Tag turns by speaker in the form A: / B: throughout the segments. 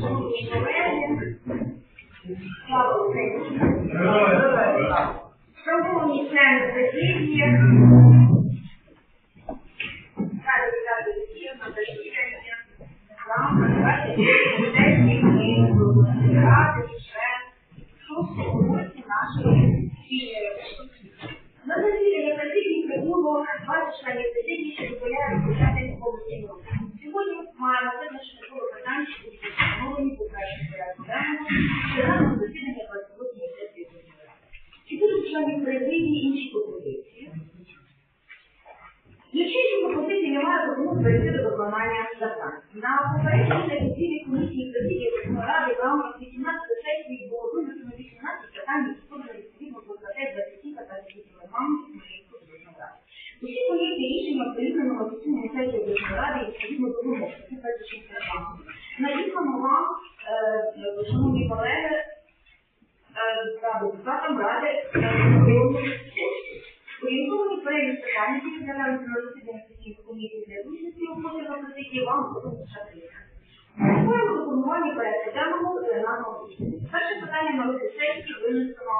A: Шановні колеги, слава Україні! Шановні члени президії, раді вітати 20 членів президії, що дозволяє розпочати повноцінну роботу. Сьогодні маємо визначити коло питань, що будуть встановлені по першому порядку денному, пленарному засідання 28 сесії Верховної Ради. Чи будуть членів президії інші пропозиції? Якщо ще пропозиції немає, пропоную перейти до виконання завдань. На попередній сесійній комісії президії Верховної Ради в рамках 18 сесії було винесено 18 питань, які подано відповідно до статей 27 та 27 регламенту Хмельницької обласної ради. Усі поняття рішення оприлюднено на офіційному сайті обласної ради відповідно до вимог статті 26 регламенту. Вам, е, шановні колеги, е, та депутатам ради. Орієнтовані перелік питань, які розглядаються на засіданні сесійних комісій для участі у потягах президії, вам будуть. Переходимо до формування порядку денного пленарного засідання. Перше питання на розгляд сесії винесено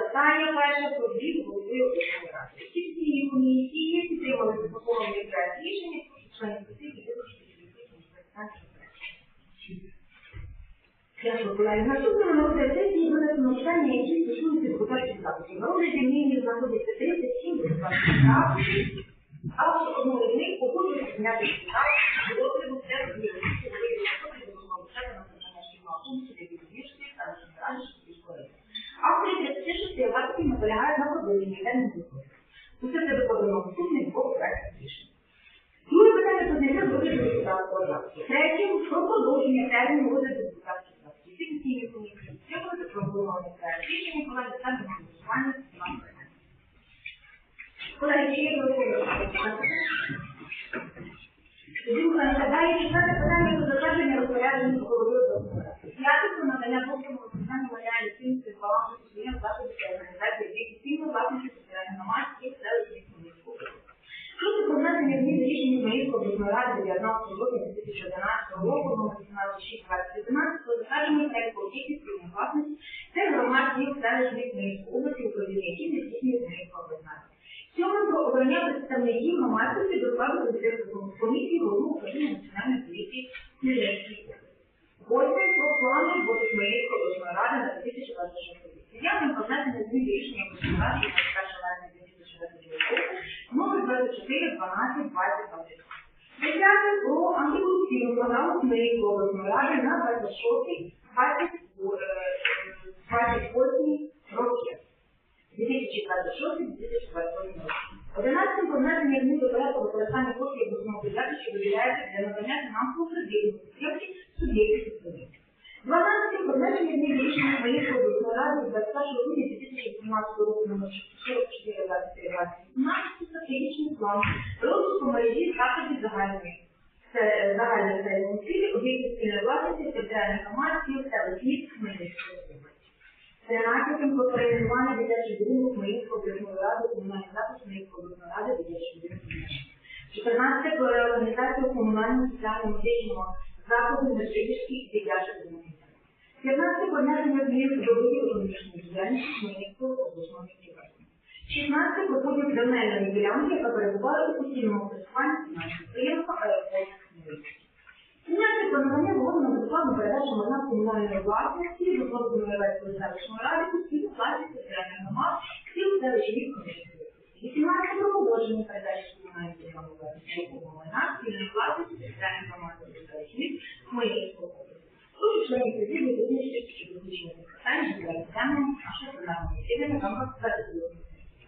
A: питання перше про звіт голови обласної ради. Всі сесійні комісії підтримали запропонований проект рішення, членів президії визначити відповідність питань. Дякую, колеги. Наступному на розгляд сесії винесено питання, які стосуються депутатських запитів. На розгляді нині знаходиться 37 депутатських запитів, а в одному з них погоджується зняти депутат до розгляду це розгляду Автори 36 запитів наполягають на продовженні денних виходів. Усе це виконано в наступних двох проектах рішень. Друге питання про зняття розгляду запиту. Третє про продовження терміну розгляду депутатських запитів. Всі сесійні комісії проголосований проект рішення, колеги ставлю на голосування за питання. Колеги, чи є? Друге, 19 року 2011 року номер 186 про затвердження проєкту об'єктів спільної власності та громадських селищних Хмельницької області, управління які не здійснює Хмельницька обласна рада. Сьоме про обрання представників громадськості до складу комісії головного управління національної поліції Хмельницької області. Восьме про план роботи Хмельницької обласної ради на 2026 рік. Дев'яте про внесення змін рішення обласної ради 21 липня 2029 року номер 24 12 20 20. Десяте про антикорупційну програму Хмельницької обласної ради на 26 28 роки. 2026-2028 роки. Одинадцятим про внесення змін до порядку використання коштів обласного бюджету, що виділяється для надання фінансового кредиту підтримки суб'єктів. Дванадцятим про внесення змін до рішення Хмельницької обласної ради 21 грудня 2018 року номер 44 23 18 стратегічний план розвитку мережі закладів загальної це е, загальної середньої освіти, спільної власності, територіальних громад, сіл, селищ, міст Хмельницької області. 13 про перейменування дитячих будинок Хмельницької обласної ради, комунальний заклад Хмельницької обласної ради, дитячий будинок. 14 про реорганізацію комунального соціально-медичного закладу Мершевських дитячих будинків. 15 про внесення змін до видів економічної діяльності Хмельницької обласної ради. 16 про поділ земельної ділянки, яка перебуває у постійному користуванні нашого підприємства. 17 про надання згоди на безоплатну передачу майна комунальної власності до складу Мирецької селищної ради постійно власність соціальних громад сіл селищ міст Хмельницької області. 18 про погодження передачі комунальної державної власності майна спільної власності соціальних громад сіл селищ міст Хмельницької області. Тут членів президії технічні щодо визначення питань, що для розглянення нашого пленарного засідання в рамках